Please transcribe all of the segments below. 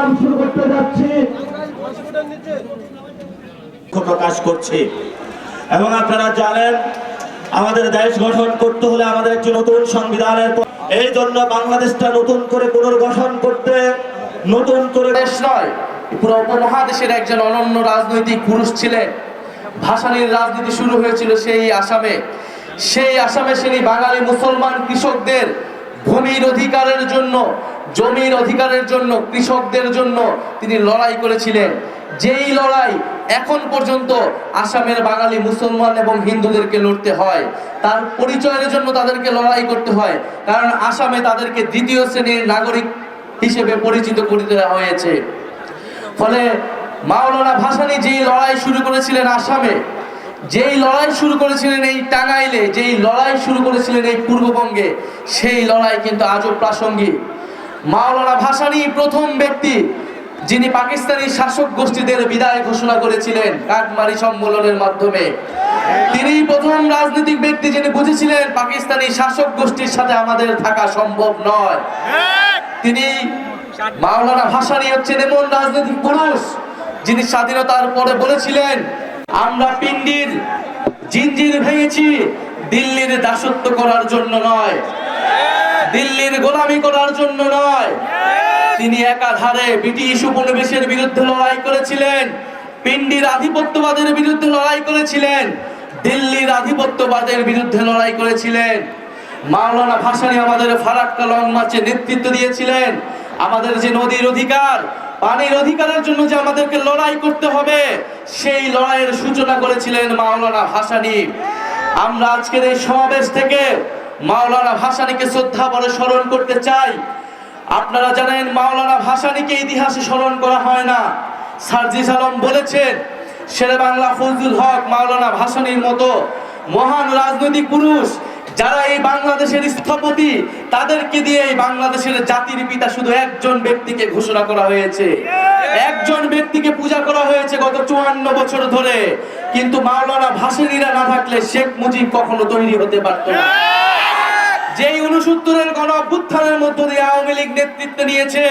Programme শুরু করতে যাচ্ছি। প্রকাশ করছি। এবং আপনারা জানেন আমাদের দেশ গঠন করতে হলে আমাদের একটি নতুন সংবিধানের এই জন্য বাংলাদেশটা নতুন করে পুনর্গঠন করতে নতুন করে দেশ নয় পুরো উপমহাদেশের একজন অনন্য রাজনৈতিক পুরুষ ছিলেন। ভাসানির রাজনীতি শুরু হয়েছিল সেই আসামে। সেই আসামে তিনি বাঙালি মুসলমান কৃষকদের ভূমির অধিকারের জন্য জমির অধিকারের জন্য, কৃষকদের জন্য তিনি লড়াই করেছিলেন। যেই লড়াই এখন পর্যন্ত আসামের বাঙালি মুসলমান এবং হিন্দুদেরকে লড়তে হয়, তার পরিচয়ের জন্য তাদেরকে লড়াই করতে হয়, কারণ আসামে তাদেরকে দ্বিতীয় শ্রেণির নাগরিক হিসেবে পরিচিত করে দেওয়া হয়েছে। ফলে মাওলানা ভাসানি যেই লড়াই শুরু করেছিলেন আসামে, যেই লড়াই শুরু করেছিলেন এই টাঙ্গাইলে, যেই লড়াই শুরু করেছিলেন এই পূর্ববঙ্গে, সেই লড়াই কিন্তু আজও প্রাসঙ্গিক। মাওলানা ভাসানী প্রথম ব্যক্তি যিনি পাকিস্তানি শাসক গোষ্ঠীদের বিদায় ঘোষণা করেছিলেন কাকমারি সম্মেলনের মাধ্যমে। তিনি প্রথম রাজনৈতিক ব্যক্তি যিনি বুঝেছিলেন পাকিস্তানি শাসক গোষ্ঠীর সাথে আমাদের থাকা সম্ভব নয়। তিনি মাওলানা ভাসানী হচ্ছেন এমন রাজনৈতিক পুরুষ যিনি স্বাধীনতার পরে বলেছিলেন, আমরা পিন্ডির জিঞ্জির ভেঙেছি, দিল্লির দাসত্ব করার জন্য নয়। দিল্লির গোলামি করার জন্য নয়। তিনি একাধারে ব্রিটিশ উপনিবেশের বিরুদ্ধে লড়াই করেছিলেন, পিন্ডির আধিপত্যবাদের বিরুদ্ধে লড়াই করেছিলেন, দিল্লির আধিপত্যবাদের বিরুদ্ধে লড়াই করেছিলেন। মাওলানা ভাসানী আমাদের ফারাক্কা লং মার্চে নেতৃত্ব দিয়েছিলেন। আমাদের যে নদীর অধিকার, পানির অধিকারের জন্য যে আমাদেরকে লড়াই করতে হবে, সেই লড়াইয়ের সূচনা করেছিলেন মাওলানা ভাসানী। আমরা আজকের এই সমাবেশ থেকে মাওলানা ভাসানীকে শ্রদ্ধা বলে স্মরণ করতে চাই। আপনারা জানেন মাওলানা ভাসানীকে ইতিহাসে স্মরণ করা হয় না। সার্জিস আলম বলেছেন, শেরে বাংলা ফজলুল হক মাওলানা ভাসানীর মতো মহান রাজনৈতিক পুরুষ, যারা এই বাংলাদেশের স্থপতি, তাদেরকে দিয়ে এই বাংলাদেশের জাতির পিতা শুধু একজন ব্যক্তিকে ঘোষণা করা হয়েছে। একজন ব্যক্তিকে পূজা করা হয়েছে গত চুয়ান্ন বছর ধরে। কিন্তু মাওলানা ভাসানীরা না থাকলে শেখ মুজিব কখনো তৈরি হতে পারত না। যেই উনসত্তরের গণ অভ্যুত্থানের মধ্য দিয়ে আওয়ামী লীগ নেতৃত্ব নিয়েছে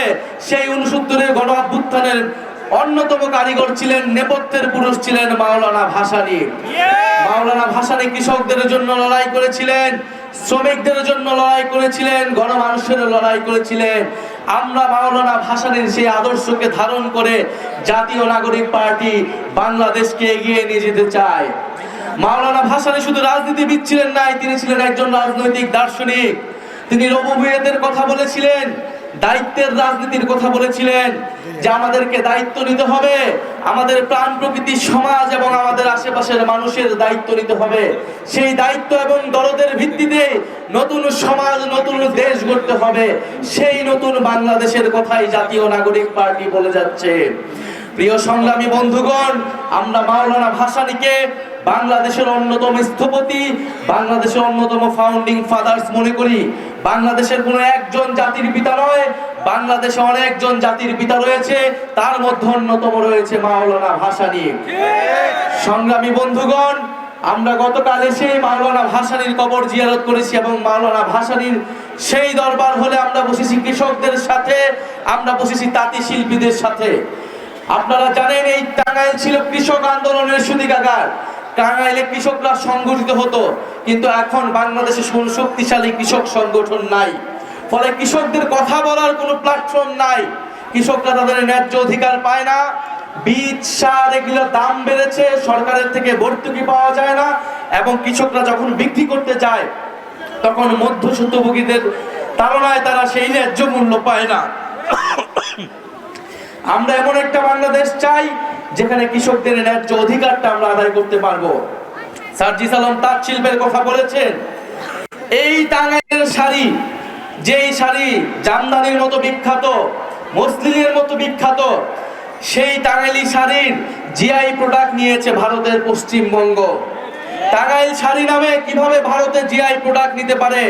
সেই উনসত্তরের গণ অভ্যুত্থানের অন্যতম কারিগর ছিলেন নেপথ্যের পুরুষ ছিলেন মাওলানা ভাসানী। মাওলানা ভাসানী কৃষকদের জন্য লড়াই করেছিলেন শ্রমিকদের জন্য লড়াই করেছিলেন গণমানুষের লড়াই করেছিলেন। আমরা মাওলানা ভাসানীর সেই আদর্শকে ধারণ করে জাতীয় নাগরিক পার্টি বাংলাদেশকে এগিয়ে নিয়ে যেতে চায় মাওলানা ভাসানী শুধু রাজনীতিবিদ ছিলেন নাই, তিনি ছিলেন একজন রাজনৈতিক দার্শনিক। তিনি রবুবিয়তের কথা বলেছিলেন, দায়িত্বের রাজনীতির কথা বলেছিলেন, যে আমাদেরকে দায়িত্ব নিতে হবে, আমাদের প্রাণ প্রকৃতি সমাজ এবং আমাদের আশেপাশের মানুষের দায়িত্ব নিতে হবে। সেই দায়িত্ব এবং দরদের ভিত্তিতে নতুন সমাজ, নতুন দেশ গড়তে হবে। সেই নতুন বাংলাদেশের কথাই জাতীয় নাগরিক পার্টি বলে যাচ্ছে। প্রিয় সংগ্রামী বন্ধুগণ, আমরা মাওলানা ভাসানীকে বাংলাদেশের অন্যতম স্থপতি, বাংলাদেশের অন্যতম ফাউন্ডিং ফাদার্স মনে করি। বাংলাদেশের কোনো একজন জাতির পিতা নয়, বাংলাদেশে অনেকজন জাতির পিতা রয়েছে, তার মধ্যে অন্যতম রয়েছে মাওলানা ভাসানী। সংগ্রামী বন্ধুগণ, আমরা গতকাল এসে মাওলানা ভাসানীর কবর জিয়ারত করেছি এবং মাওলানা ভাসানীর সেই দরবার হলে আমরা বসেছি কৃষকদের সাথে, আমরা বসেছি তাঁতি শিল্পীদের সাথে। আপনারা জানেন এই টাঙ্গাইল ছিল কৃষক আন্দোলনের সুদিকাগার টাঙ্গাইলে কৃষকরা সংগঠিত হতো, কিন্তু এখন বাংলাদেশে শক্তিশালী কৃষক সংগঠন নাই। ফলে কৃষকদের কথা বলার কোনো প্ল্যাটফর্ম নাই। কৃষকরা তাদের ন্যায্য অধিকার পায় না। বীজ, সার, এগুলো দাম বেড়েছে, সরকারের থেকে ভর্তুকি পাওয়া যায় না, এবং কৃষকরা যখন বিক্রি করতে যায়, তখন মধ্যসূত্রভোগীদের তাড়নায় তারা সেই ন্যায্য মূল্য পায় না। আমরা এমন একটা বাংলাদেশ চাই যেখানে কৃষকদের ন্যায্য অধিকারটা আমরা আদায় করতে পারব। সার্জিস আলম তাঁত শিল্পের কথা বলেছেন। এই টাঙ্গাইলের শাড়ি, যেই শাড়ি জামদানির মতো বিখ্যাত, মসলিনের মতো বিখ্যাত, সেই টাঙ্গাইলি শাড়ির জিআই প্রোডাক্ট নিয়েছে ভারতের পশ্চিমবঙ্গ। টাঙ্গাইল শাড়ি নামে কীভাবে ভারতে জিআই প্রোডাক্ট নিতে পারে,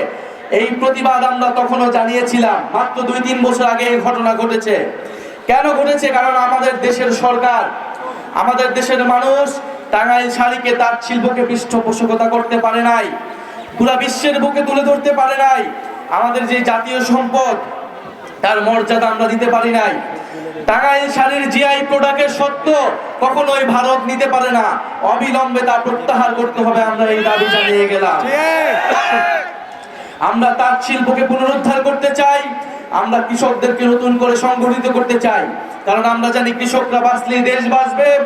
এই প্রতিবাদ আমরা তখনও জানিয়েছিলাম। মাত্র দুই তিন বছর আগে এই ঘটনা ঘটেছে। কেন ঘটেছে? কারণ আমাদের দেশের সরকার আমাদের দেশের মানুষ টাঙ্গাইল শাড়িকে তার শিল্পকে পৃষ্ঠপোষকতা করতে পারে নাই পুরা বিশ্বের বুকে তুলে ধরতে পারে নাই আমাদের যে জাতীয় সম্পদ তার মর্যাদা আমরা দিতে পারি নাই। টাঙ্গাইল শাড়ির জিআই প্রোডাক্টের সত্য কখনোই ভারত নিতে পারে না অবিলম্বে তা প্রত্যাহার করতে হবে আমরা এই দাবি জানিয়ে গেলাম। আমরা তার শিল্পকে পুনরুদ্ধার করতে চাই আমরা কৃষকদেরকে নতুন করে সংগঠিত করতে চাই। কারণ আমরা জানি কৃষকরা বাঁচলে দেশ বাঁচবে।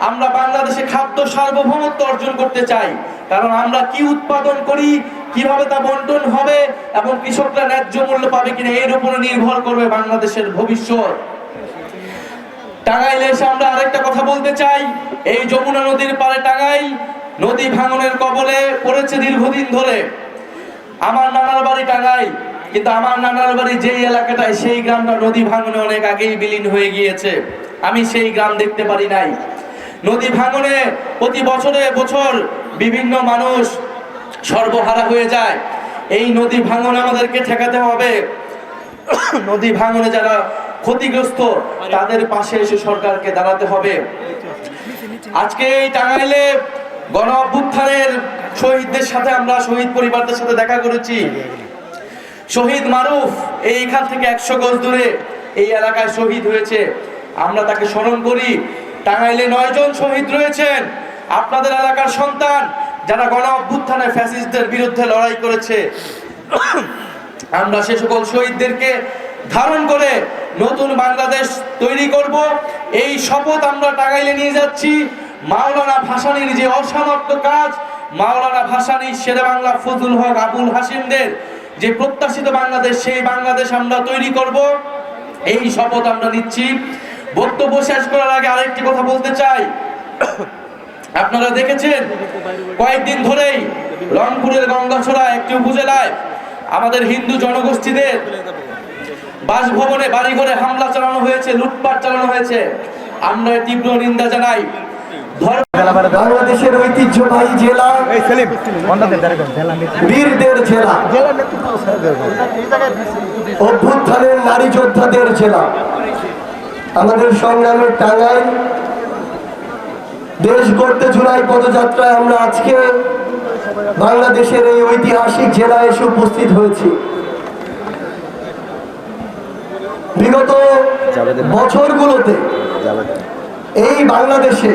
আমরা বাংলাদেশে খাদ্য সার্বভৌমত্ব অর্জন করতে চাই। কারণ আমরা কি উৎপাদন করি, কীভাবে তা বন্টন হবে এবং কৃষকরা ন্যায্য মূল্য পাবে কিনা এর উপরে নির্ভর করবে বাংলাদেশের ভবিষ্যৎ। টাঙ্গাইলে এসে আমরা আরেকটা কথা বলতে চাই। এই যমুনা নদীর পারে টাঙ্গাইল নদী ভাঙনের কবলে পড়েছে দীর্ঘদিন ধরে। আমার নানার বাড়ি টাঙ্গাইল। কিন্তু আমার নানার বাড়ি যেই এলাকাটায়, সেই গ্রামটা নদী ভাঙনে অনেক আগেই বিলীন হয়ে গিয়েছে। আমি সেই গ্রাম দেখতে পারি নাই। নদী ভাঙনে প্রতি বছরে বছর বিভিন্ন মানুষ সর্বহারা হয়ে যায়। এই নদী ভাঙন আমাদেরকে ঠেকাতে হবে। নদী ভাঙনে যারা ক্ষতিগ্রস্ত, তাদের পাশে এসে সরকারকে দাঁড়াতে হবে। আজকে এই টাঙ্গাইলে গণ অভ্যুত্থানের শহীদদের সাথে আমরা, শহীদ পরিবারদের সাথে দেখা করেছি। শহীদ মারুফ, এইখান থেকে একশো গজ দূরে এই এলাকায় শহীদ হয়েছে। আমরা তাকে স্মরণ করি, টাঙ্গাইলে নয় জন শহীদ রয়েছেন। আপনাদের এলাকার সন্তান যারা গণ অভ্যুত্থানে ফ্যাসিস্টদের বিরুদ্ধে লড়াই করেছে। আমরা সে সকল শহীদদেরকে ধারণ করে নতুন বাংলাদেশ তৈরি করব। এই শপথ আমরা টাঙ্গাইলে নিয়ে যাচ্ছি। মাওলানা ভাসানির যে অসমাপ্ত কাজ, মাওলানা ভাসানি শেরে বাংলা ফজল হক, আবুল হাসিমদের যে প্রত্যাশিত বাংলাদেশ, সেই বাংলাদেশ আমরা তৈরি করব। এই শপথ আমরা নিচ্ছি। বক্তব্য শেষ করার আগে আরেকটি কথা বলতে চাই। আপনারা দেখেছেন, কয়েকদিন ধরেই রংপুরের গঙ্গাছড়া একটি উপজেলায় আমাদের হিন্দু জনগোষ্ঠীদের বাসভবনে বাড়িঘরে হামলা চালানো হয়েছে, লুটপাট চালানো হয়েছে। আমরা তীব্র নিন্দা জানাই। বাংলাদেশের ঐতিহ্যবাহী জেলা বীরদের জেলা। জেলা অভ্যুত্থানের নারী যোদ্ধাদের জেলা। আমাদের সংগ্রামের টাঙ্গাইল। দেশ গড়তে জুলাই পদযাত্রায় আমরা আজকে বাংলাদেশের এই ঐতিহাসিক জেলায় এসে উপস্থিত হয়েছি। বিগত বছরগুলোতে এই বাংলাদেশে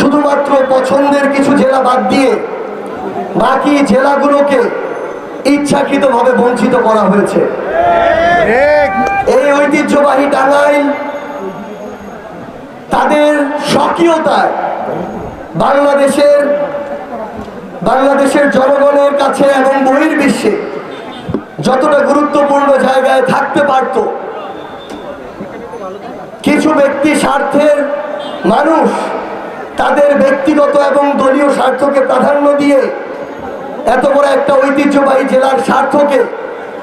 শুধুমাত্র পছন্দের কিছু জেলা বাদ দিয়ে বাকি জেলাগুলোকে ইচ্ছাকৃতভাবে বঞ্চিত করা হয়েছে। এই ঐতিহ্যবাহী টাঙ্গাইল তাদের স্বকীয়তায় বাংলাদেশের বাংলাদেশের জনগণের কাছে এবং বহির্বিশ্বে যতটা গুরুত্বপূর্ণ জায়গায় থাকতে পারত, কিছু ব্যক্তি স্বার্থের মানুষ তাদের ব্যক্তিগত এবং দলীয় স্বার্থকে প্রাধান্য দিয়ে এত বড় একটা ঐতিহ্যবাহী জেলার স্বার্থকে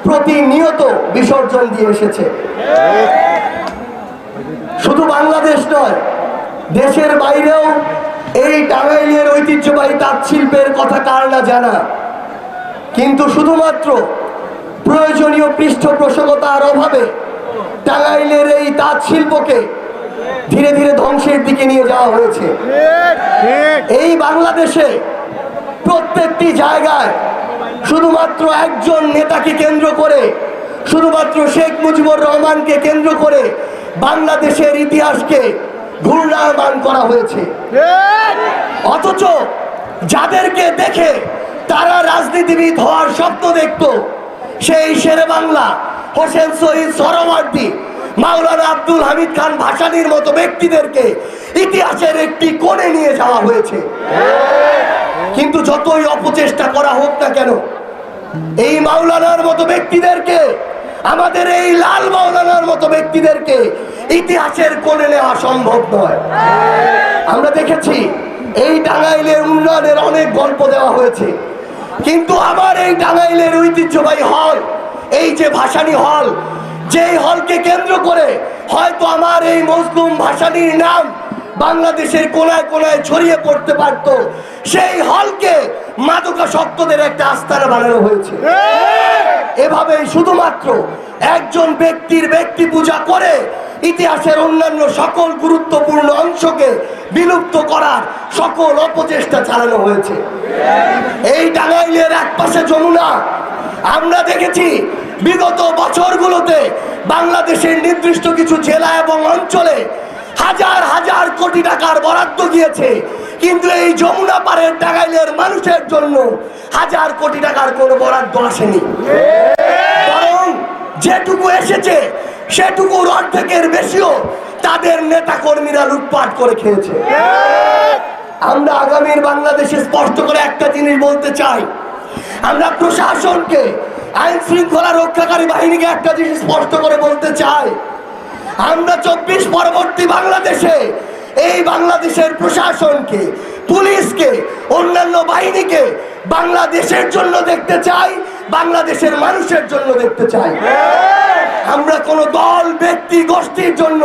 প্রতিনিয়ত বিসর্জন দিয়ে এসেছে। শুধু বাংলাদেশ নয়, দেশের বাইরেও এই টাঙ্গাইলের ঐতিহ্যবাহী তাঁত শিল্পের কথা কার না জানা। কিন্তু শুধুমাত্র প্রয়োজনীয় পৃষ্ঠপোষকতার অভাবে টাঙ্গাইলের এই তাঁত শিল্পকে ধীরে ধীরে ধ্বংসের দিকে নিয়ে যাওয়া হয়েছে। এই বাংলাদেশে প্রত্যেকটি জায়গায় শুধুমাত্র একজন নেতাকে কেন্দ্র করে শুধুমাত্র শেখ মুজিবুর রহমানকে কেন্দ্র করে বাংলাদেশের ইতিহাসকে ঘূর্ণায়মান করা হয়েছে। অথচ যাদেরকে দেখে তারা রাজনীতিবিদ হওয়ার স্বপ্ন দেখত সেই শেরে বাংলা হোসেন শহীদ সরওয়ার্দী মাওলানা আব্দুল হামিদ খান ভাসানির মতো ব্যক্তিদেরকে ইতিহাসের একটি কোণে নিয়ে যাওয়া হয়েছে। কিন্তু যতই অপচেষ্টা করা হোক না কেন, এই মাওলানার মতো ব্যক্তিদেরকে, আমাদের এই লাল মাওলানার মতো ব্যক্তিদেরকে ইতিহাসের কোণে নেওয়া সম্ভব নয়। আমরা দেখেছি, এই টাঙ্গাইলের উন্নয়নের অনেক গল্প দেওয়া হয়েছে। কিন্তু আমার এই টাঙ্গাইলের ঐতিহ্যবাহী হল, এই যে ভাসানী হল যেই হলকে কেন্দ্র করে হয়তো আমার এই মজলুম ভাসানীর নাম বাংলাদেশের কোনায় কোনায় ছড়িয়ে পড়তে পারত, সেই হলকে মাদকাসক্তদের একটা আস্তানা বানানো হয়েছে। এভাবে শুধুমাত্র একজন ব্যক্তির ব্যক্তি পূজা করে ইতিহাসের অন্যান্য সকল গুরুত্বপূর্ণ অংশকে বিলুপ্ত করার সকল অপচেষ্টা চালানো হয়েছে। এই টাঙ্গাইলের এক পাশে যমুনা, আমরা দেখেছি বিগত বছরগুলোতে বাংলাদেশের নির্দিষ্ট কিছু জেলা এবং অঞ্চলে হাজার হাজার কোটি টাকার বরাদ্দ গিয়েছে। কিন্তু এই যমুনা পাড়ের টাঙ্গাইলের মানুষের জন্য হাজার কোটি টাকার কোনো বরাদ্দ আসেনি। বরং যেটুকু এসেছে সেটুকুর অর্ধেকের বেশিও তাদের নেতা কর্মীরা লুটপাট করে খেয়েছে। আমরা আগামীর বাংলাদেশে স্পষ্ট করে একটা জিনিস বলতে চাই। আমরা প্রশাসনকে আইন শৃঙ্খলা রক্ষাকারী বাহিনীকে একটা জিনিস স্পষ্ট করে বলতে চাই। আমরা চব্বিশ পরবর্তী বাংলাদেশে এই বাংলাদেশের প্রশাসনকে, পুলিশকে, অন্যান্য বাহিনীকে বাংলাদেশের জন্য দেখতে চাই, বাংলাদেশের মানুষের জন্য দেখতে চাই। আমরা কোন দল, ব্যক্তি, গোষ্ঠীর জন্য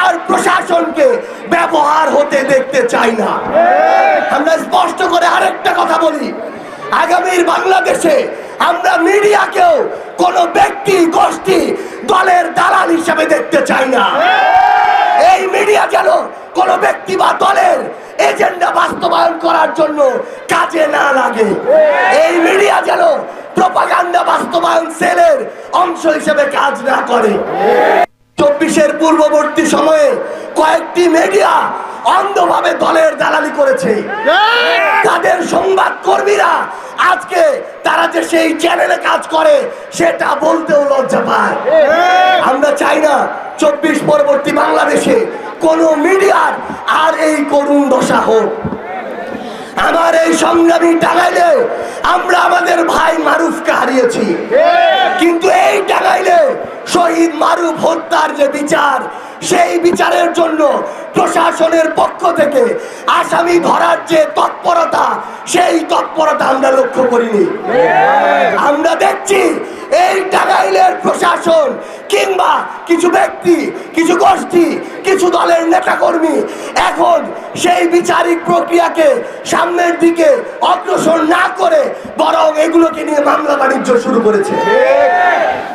আর প্রশাসনকে ব্যবহার হতে দেখতে চাই না। আমরা স্পষ্ট করে আরেকটা কথা বলি। আগামীর বাংলাদেশে আমরা মিডিয়াকেও কোন ব্যক্তি, গোষ্ঠী, দলের দালাল হিসেবে দেখতে চাই না। এই মিডিয়া যেন কোন ব্যক্তি বা দলের এজেন্ডা বাস্তবায়ন করার জন্য কাজে না লাগে। এই মিডিয়া যেন প্রপাগান্ডা বাস্তবায়ন সেলের অংশ হিসেবে কাজ না করে। চব্বিশের পূর্ববর্তী সময়ে কয়েকটি মিডিয়া অন্ধভাবে দলের দালালি করেছে। তাদের সংবাদ কর্মীরা আজকে তারা যে সেই চ্যানেলে কাজ করে সেটা বলতেও লজ্জা পায়। আমরা চাই না চব্বিশ পরবর্তী বাংলাদেশে কোন মিডিয়ার আর এই করুণ দশা হোক। আমার এই সংগ্রামী টাঙ্গাইলে আমরা আমাদের ভাই মারুফকে হারিয়েছি। কিন্তু এই টাঙ্গাইলে শহীদ মারুফ হত্যার যে বিচার, সেই বিচারের জন্য প্রশাসনের পক্ষ থেকে আসামি ধরার যে তৎপরতা, সেই তৎপরতা আমরা লক্ষ্য করিনি। আমরা দেখছি এই টাঙ্গাইলের প্রশাসন কিংবা কিছু ব্যক্তি, কিছু গোষ্ঠী, কিছু দলের নেতাকর্মী এখন সেই বিচারিক প্রক্রিয়াকে সামনের দিকে অগ্রসর না করে বরং এগুলোকে নিয়ে মামলা বাণিজ্য শুরু করেছে।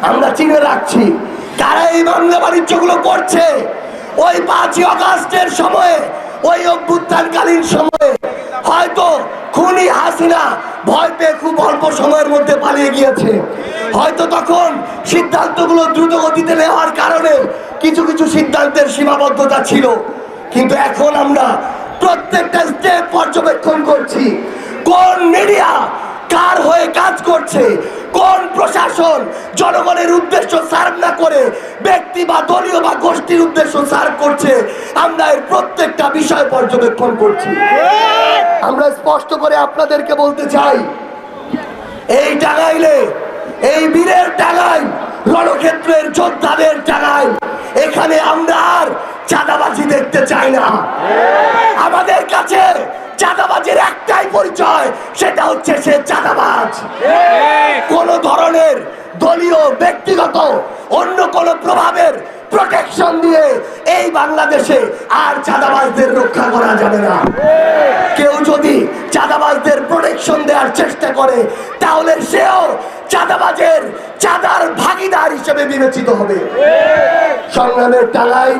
আমরা চিনে রাখছি, তারা এই মামলা বাণিজ্যগুলো করছে। ওই পাঁচই অগাস্টের সময়ে, ওই অভ্যুত্থানকালীন সময়ে হয়তো খুনি হাসিনা ভয় পেয়ে খুব অল্প সময়ের মধ্যে পালিয়ে গিয়েছে। হয়তো তখন সিদ্ধান্তগুলো দ্রুত গতিতে নেওয়ার কারণে কিছু কিছু সিদ্ধান্তের সীমাবদ্ধতা ছিল। কিন্তু এখন আমরা প্রত্যেকটা স্টেপ পর্যবেক্ষণ করছি। কোন মিডিয়া কার হয়ে কাজ করছে? কোন প্রশাসন জনগণের উদ্দেশ্য সার্ভ না করে ব্যক্তি বা দলীয় বা গোষ্ঠীর উদ্দেশ্য সার্ভ করছে? আমরা এর প্রত্যেকটা বিষয় পর্যবেক্ষণ করছি। আমরা স্পষ্ট করে আপনাদেরকে বলতে চাই, এই টাঙ্গাইলে, এই বীরের টাঙ্গাই রণক্ষেত্রের যোদ্ধাদের টাঙ্গাই এখানে আমরা আর চাঁদাবাজি দেখতে চাই না। আমাদের কাছে চাঁদাবাজির পরিচয়, সেটা হচ্ছে সে চাঁদাবাজ। কোন ধরনের দলীয়, ব্যক্তিগত, অন্য কোন প্রভাবের প্রোটেকশন দিয়ে এই বাংলাদেশে আর চাঁদাবাজদের রক্ষা করা যাবে না। কেউ যদি চাঁদাবাজদের প্রোটেকশন দেওয়ার চেষ্টা করে, তাহলে সেও চাঁদাবাজের চাঁদার ভাগিদার হিসেবে বিবেচিত হবে। সংগ্রামের টালাই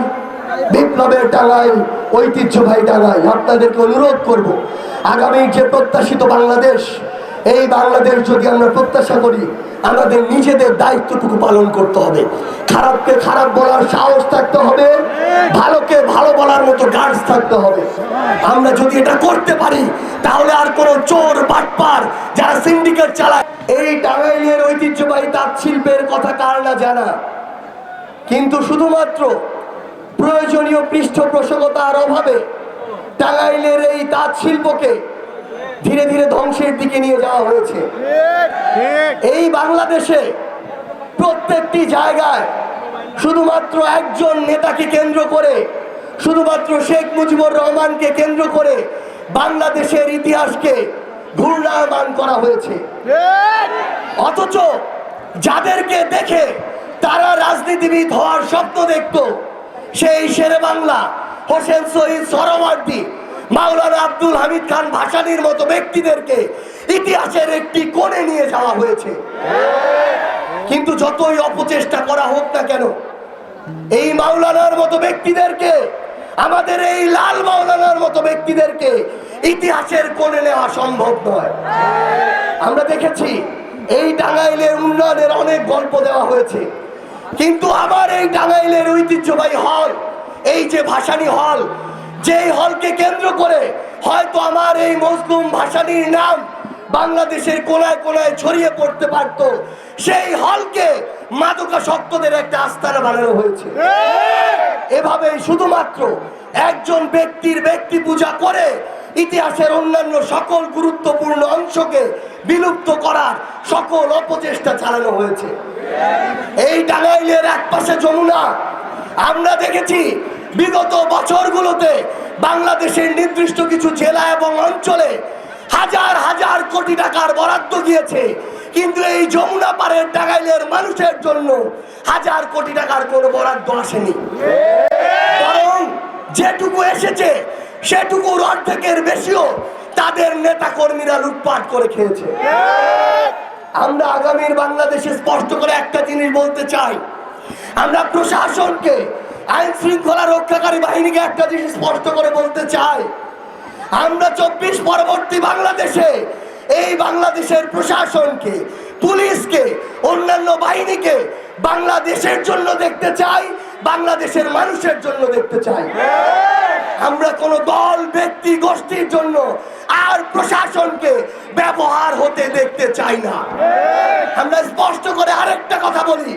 বিপ্লবের টালাই ঐতিহ্যবাহী টালাই আপনাদেরকে অনুরোধ করব, আগামী যে প্রত্যাশিত বাংলাদেশ, এই বাংলাদেশ যদি আমরা প্রত্যাশা করি, আমাদের নিজেদের দায়িত্বটুকু পালন করতে হবে। খারাপকে খারাপ বলার সাহস থাকতে হবে, ভালোকে ভালো বলার মতো গার্ডস থাকতে হবে। আমরা যদি এটা করতে পারি, তাহলে আর কোনো চোর, বাটপার যারা সিন্ডিকেট চালায়, এই টাঙ্গাইলের ঐতিহ্যবাহী তাঁত শিল্পের কথা কার না জানা? কিন্তু শুধুমাত্র প্রয়োজনীয় পৃষ্ঠপোষকতার অভাবে টাঙ্গাইলের এই তাঁত শিল্পকে ধীরে ধীরে ধ্বংসের দিকে নিয়ে যাওয়া হয়েছে। এই বাংলাদেশে প্রত্যেকটি জায়গায় শুধুমাত্র একজন নেতাকে কেন্দ্র করে, শুধুমাত্র শেখ মুজিবুর রহমানকে কেন্দ্র করে বাংলাদেশের ইতিহাসকে ঘূর্ণায়মান করা হয়েছে। অথচ যাদেরকে দেখে তারা রাজনীতিবিদ হওয়ার স্বপ্ন দেখত সেই শেরে বাংলা, হোসেন শহীদ সরওয়ার্দী, মাওলানা আব্দুল হামিদ খান ভাসানির মতো ব্যক্তিদেরকে ইতিহাসের একটি কোণে নিয়ে যাওয়া হয়েছে। কিন্তু যতই অপচেষ্টা করা হোক না কেন, এই মাওলানার মতো ব্যক্তিদেরকে, আমাদের এই লাল মাওলানার মতো ব্যক্তিদেরকে ইতিহাসের কোণে নেওয়া সম্ভব নয়। আমরা দেখেছি, এই টাঙ্গাইলের উন্নয়নের অনেক গল্প দেওয়া হয়েছে। কিন্তু আমার এই টাঙ্গাইলের ঐতিহ্যবাহী হল এই যে ভাসানী হল যেই হলকে কেন্দ্র করে হয়তো আমার এই মজলুম ভাসানীর নাম বাংলাদেশের কোনায় কোনায় ছড়িয়ে পড়তে পারত সেই হলকে মাদকাসক্তদের একটা আস্তানা বানানো হয়েছে। এভাবে শুধুমাত্র একজন ব্যক্তির ব্যক্তি পূজা করে ইতিহাসের অন্যান্য সকল গুরুত্বপূর্ণ অংশকে বিলুপ্ত করার সকল অপচেষ্টা চালানো হয়েছে। এই টাঙ্গাইলের এক পাশে যমুনা। আমরা দেখেছি বিগত বছরগুলোতে বাংলাদেশের নির্দিষ্ট কিছু জেলা এবং অঞ্চলে হাজার হাজার কোটি টাকার বরাদ্দ গিয়েছে। কিন্তু এই যমুনা পাড়ের টাঙ্গাইলের মানুষের জন্য হাজার কোটি টাকার কোনো বরাদ্দ আসেনি। বরং যেটুকু এসেছে সেটুকুর অর্ধেকের বেশিও তাদের নেতা কর্মীরা লুটপাট করে খেয়েছে। আমরা আগামীর বাংলাদেশে স্পষ্ট করে একটা জিনিস বলতে চাই। আমরা প্রশাসনকে, আইন শৃঙ্খলা রক্ষাকারী বাহিনীকে একটা জিনিস স্পষ্ট করে বলতে চাই। আমরা চব্বিশ পরবর্তী বাংলাদেশে এই বাংলাদেশের প্রশাসনকে, পুলিশকে, অন্যান্য বাহিনীকে বাংলাদেশের জন্য দেখতে চাই। বাংলাদেশের মানুষের জন্য দেখতে চাই। আমরা কোন দল, ব্যক্তি, গোষ্ঠীর জন্য আর প্রশাসনকে ব্যবহার হতে দেখতে চাই না। আমরা স্পষ্ট করে আরেকটা কথা বলি।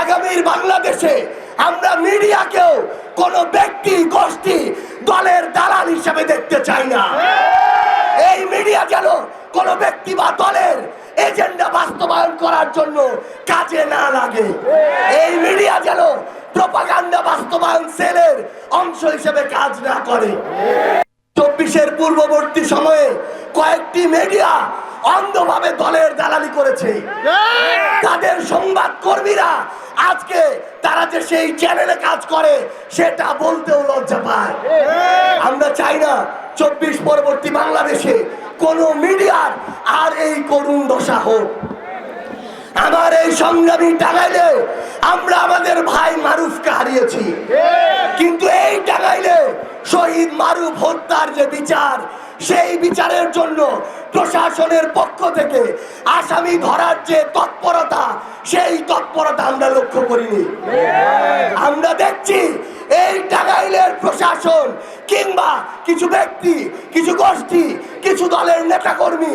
আগামীর বাংলাদেশে আমরা মিডিয়াকেও কোন ব্যক্তি, গোষ্ঠী, দলের দালাল হিসাবে দেখতে চাই না। এই মিডিয়া যেন কোন ব্যক্তি বা দলের এজেন্ডা বাস্তবায়ন করার জন্য কাজে না লাগে। এই মিডিয়া যেন প্রপাগান্ডা বাস্তবায়ন সেলের অংশ হিসেবে কাজ না করে। চব্বিশের পূর্ববর্তী সময়ে কয়েকটি মিডিয়া অন্ধভাবে দলের দালালি করেছে। তাদের সংবাদ কর্মীরা আজকে তারা যে সেই চ্যানেলে কাজ করে, সেটা বলতেও লজ্জা পায়। আমরা চাই না চব্বিশ পরবর্তী বাংলাদেশে কোন মিডিয়ার আর এই করুণ দশা হোক। আমার এই সংগ্রামী টাঙ্গাইলে আমরা আমাদের ভাই মারুফকে হারিয়েছি। কিন্তু এই টাকাইলে শহীদ মারুফ হত্যার যে বিচার, সেই বিচারের জন্য প্রশাসনের পক্ষ থেকে আসামি ধরার যে তৎপরতা, সেই তৎপরতা আমরা লক্ষ্য করিনি। আমরা দেখছি এই টাঙ্গাইলের প্রশাসন কিংবা কিছু ব্যক্তি, কিছু গোষ্ঠী, কিছু দলের নেতাকর্মী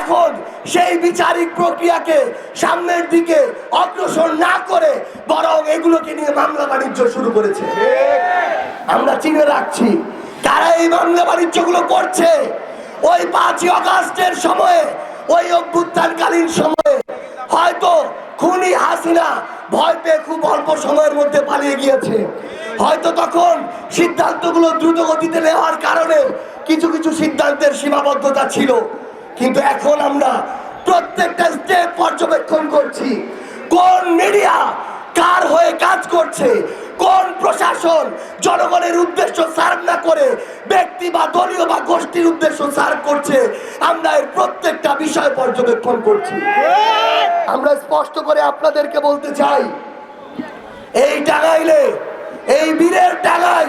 এখন সেই বিচারিক প্রক্রিয়াকে সামনের দিকে অগ্রসর না করে বরং এগুলোকে নিয়ে মামলা বাণিজ্য শুরু করেছে। আমরা চিনে রাখছি, তারা এই মামলা বাণিজ্যগুলো করছে। ওই পাঁচই অগাস্টের সময়ে ওই অভ্যুত্থানকালীন সময়ে হয়তো খুনি হাসিনা ভয় পেয়ে খুব অল্প সময়ের মধ্যে পালিয়ে গিয়েছে। হয়তো তখন সিদ্ধান্তগুলো দ্রুত গতিতে নেওয়ার কারণে কিছু কিছু সিদ্ধান্তের সীমাবদ্ধতা ছিল। কিন্তু এখন আমরা প্রত্যেকটা স্টেপ পর্যবেক্ষণ করছি। কোন মিডিয়া কার হয়ে কাজ করছে? কোন প্রশাসন জনগণের উদ্দেশ্য সার্ভ না করে ব্যক্তি বা দলীয় বা গোষ্ঠীর উদ্দেশ্য সার্ভ করছে? আমরা এর প্রত্যেকটা বিষয় পর্যবেক্ষণ করছি। আমরা স্পষ্ট করে আপনাদেরকে বলতে চাই, এই টাঙ্গাইলে, এই বীরের টাঙ্গাই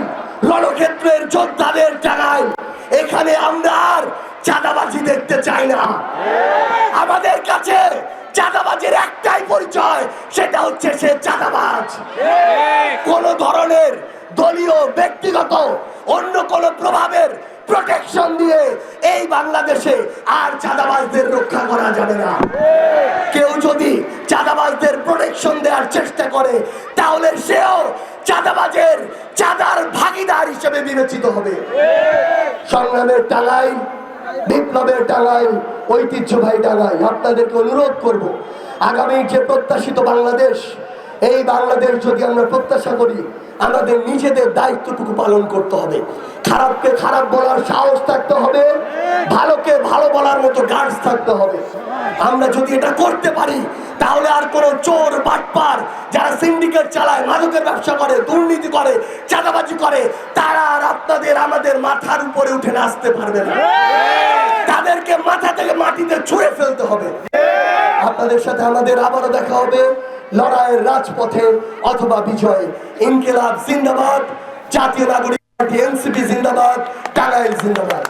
রণক্ষেত্রের যোদ্ধাদের টাঙ্গাই এখানে আমরা আর চাঁদাবাজি দেখতে চাই না। ব্যক্তিগত অন্য কোন প্রভাবের প্রোটেকশন দিয়ে এই বাংলাদেশে আর চাঁদাবাজদের রক্ষা করা যাবে না। কেউ যদি চাঁদাবাজদের প্রোটেকশন দেওয়ার চেষ্টা করে, তাহলে সেও চাঁদাবাজের চাঁদার ভাগিদার হিসেবে বিবেচিত হবে। সংগ্রামের টাঙ্গাই বিপ্লবের টাঙ্গাই ঐতিহ্যবাহী টাঙ্গাই আপনাদেরকে অনুরোধ করব, আগামী যে প্রত্যাশিত বাংলাদেশ এই বাংলাদেশ যদি আমরা প্রত্যাশা করি, আমাদের নিজেদের দায়িত্বটুকু পালন করতে হবে। খারাপকে খারাপ বলার সাহস থাকতে হবে, ভালোকে ভালো বলার মতো গার্ডস থাকতে হবে। আমরা যদি এটা করতে পারি, তাহলে আর কোনো চোর, বাটপার যারা সিন্ডিকেট চালায়, মাদকের ব্যবসা করে, দুর্নীতি করে, চাঁদাবাজি করে, তারা আর আপনাদের, আমাদের মাথার উপরে উঠে নাচতে পারবে না। তাদেরকে মাথা থেকে মাটিতে ছুঁড়ে ফেলতে হবে। আপনাদের সাথে আমাদের আবারও দেখা হবে। লড়াইয়ের রাজপথে অথবা বিজয়। ইনকিলাব জিন্দাবাদ জাতীয় নাগরিক পার্টি এনসিপি জিন্দাবাদ টাঙ্গাইল জিন্দাবাদ।